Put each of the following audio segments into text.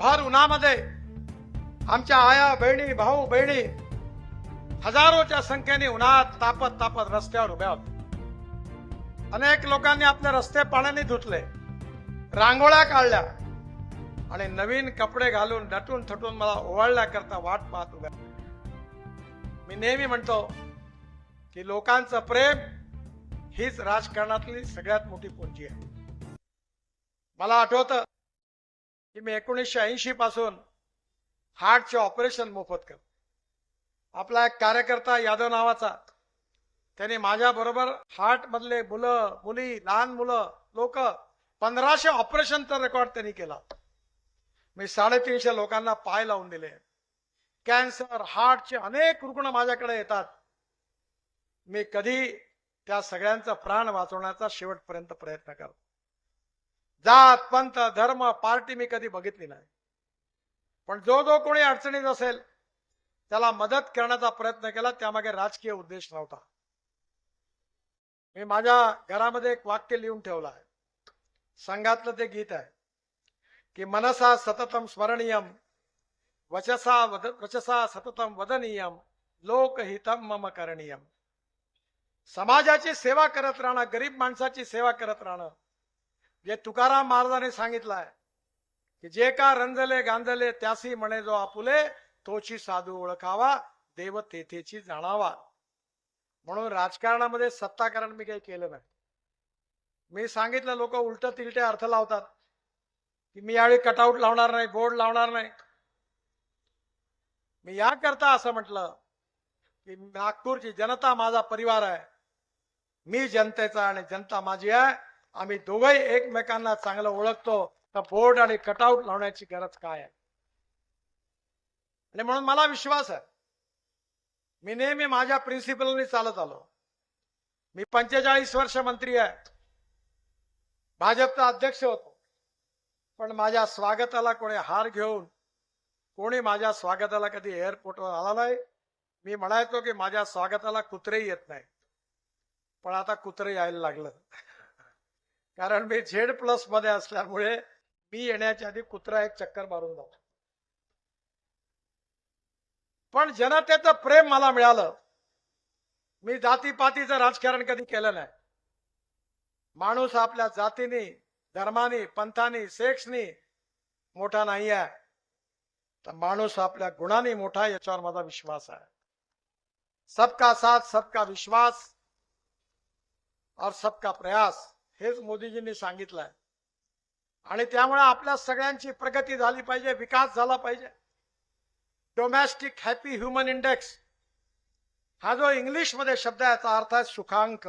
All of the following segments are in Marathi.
उन्हामध्ये. आमच्या आया बहिणी भाऊ बहिणी हजारोच्या संख्येने उन्हात तापत तापत रस्त्यावर उभ्या होत्या. अनेक लोकांनी आपले रस्ते पाण्याने धुतले रांगोळ्या काढल्या आणि नवीन कपडे घालून नटून थटून मला ओवाळण्याकरता वाट पाहत उभ्या. मी नेहमी म्हणतो की लोकांचं प्रेम हीच राजकारणातली सगळ्यात मोठी पूंजी आहे. मला आठवतं की मी एकोणीसशे ऐंशी पासून हार्टचे ऑपरेशन मोफत कर आपला एक कार्यकर्ता यादव नावाचा त्याने माझ्या बरोबर हार्ट मधले मुलं मुली लहान मुलं लोक पंधराशे ऑपरेशनचा रेकॉर्ड त्यांनी केला. मी साडेतीनशे लोकांना पाय लावून दिले. कॅन्सर हार्टचे अनेक रुग्ण माझ्याकडे येतात. मी कधी त्या सगळ्यांचा प्राण वाचवण्याचा शेवटपर्यंत प्रयत्न करतो. जात पंथ धर्म पार्टी मी कधी बघितली नाही. पण जो जो कोणी अडचणीत असेल त्याला मदत करण्याचा प्रयत्न केला त्यामागे राजकीय उद्देश नव्हता. मी माझ्या घरामध्ये एक वाक्य लिहून ठेवलं आहे. संघातलं ते गीत आहे की मनसा सततम स्मरणीयम वचसा वद वचसा सततम वदनीयम लोकहितम मम करणीयम. समाजाची सेवा करत राहणं गरीब माणसाची सेवा करत राहणं जे तुकाराम महाराजांनी सांगितलंय की जे का रंजले गांजले त्यासी म्हणे जो आपुले तोची साधू ओळखावा देव तेथेची जाणावा. म्हणून राजकारणामध्ये सत्ताकारण मी काही केलं नाही. मी सांगितलं लोक उलट तिलटे अर्थ लावतात की मी यावेळी कटआउट लावणार नाही बोर्ड लावणार नाही. मी याकरता असं म्हटलं की नागपूरची जनता माझा परिवार आहे. मी जनतेचा आणि जनता माझी आहे. आम्ही दोघंही एकमेकांना चांगलं ओळखतो. तर बोर्ड आणि कटआउट लावण्याची गरज काय आहे? आणि म्हणून मला विश्वास आहे. मी नेहमी माझ्या प्रिन्सिपलनी चालत आलो. मी पंचेचाळीस वर्ष मंत्री आहे. भाजपचा अध्यक्ष होतो. पण माझ्या स्वागताला कोणी हार घेऊन कोणी माझ्या स्वागताला कधी एअरपोर्टवर आला नाही. मी म्हणायचो की माझ्या स्वागताला कुत्रेही येत नाही. पण आता कुत्रे यायला लागलं. कारण मी झेड प्लसमध्ये असल्यामुळे मी येण्याच्या आधी कुत्रा एक चक्कर मारून जातो. पण जनतेचं प्रेम मला मिळालं. मी जातीपातीचं राजकारण कधी केलं नाही. माणूस आपल्या जातीने धर्माने पंथानी सेक्सनी मोठा नाही आहे तर माणूस आपल्या गुणाने मोठा याच्यावर माझा विश्वास आहे. सबका साथ सबका विश्वास और सबका प्रयास. हेच मोदीजींनी सांगितलंय. आणि त्यामुळे आपल्या सगळ्यांची प्रगती झाली पाहिजे विकास झाला पाहिजे. डोमॅस्टिक हॅपी ह्युमन इंडेक्स हा जो इंग्लिशमध्ये शब्द आहे याचा अर्थ आहे सुखांक.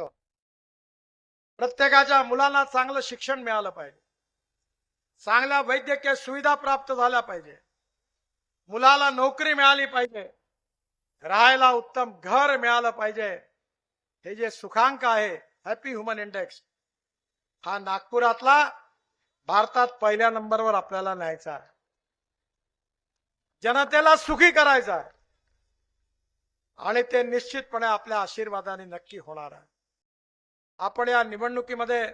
प्रत्येकाच्या मुलांना चांगलं शिक्षण मिळालं पाहिजे. चांगल्या वैद्यकीय सुविधा प्राप्त झाल्या पाहिजे. मुलाला नोकरी मिळाली पाहिजे. राहायला उत्तम घर मिळालं पाहिजे. हे जे सुखांक आहे हॅपी ह्युमन इंडेक्स हा नागपुरातला भारतात पहिल्या नंबरवर आपल्याला न्यायचा आहे. जनतेला सुखी करायचा आहे. आणि ते निश्चितपणे आपल्या आशीर्वादाने नक्की होणार आहे. आपण या निवडणुकीमध्ये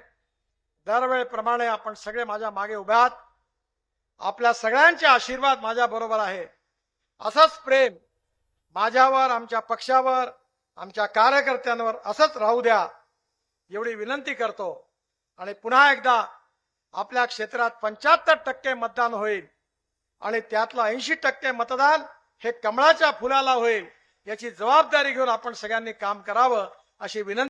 दरवेळेप्रमाणे आपण सगळे माझ्या मागे उभे आहात. आपल्या सगळ्यांचे आशीर्वाद माझ्या बरोबर आहे. असंच प्रेम माझ्यावर आमच्या पक्षावर आमच्या कार्यकर्त्यांवर असंच राहू द्या एवढी विनंती करतो. आणि पुन्हा एकदा आपल्या क्षेत्रात पंच्याहत्तर टक्के मतदान होईल आणि त्यातलं ऐंशी टक्के मतदान हे कमळाच्या फुलाला होईल याची जबाबदारी घेऊन आपण सगळ्यांनी काम करावं अशी विनंती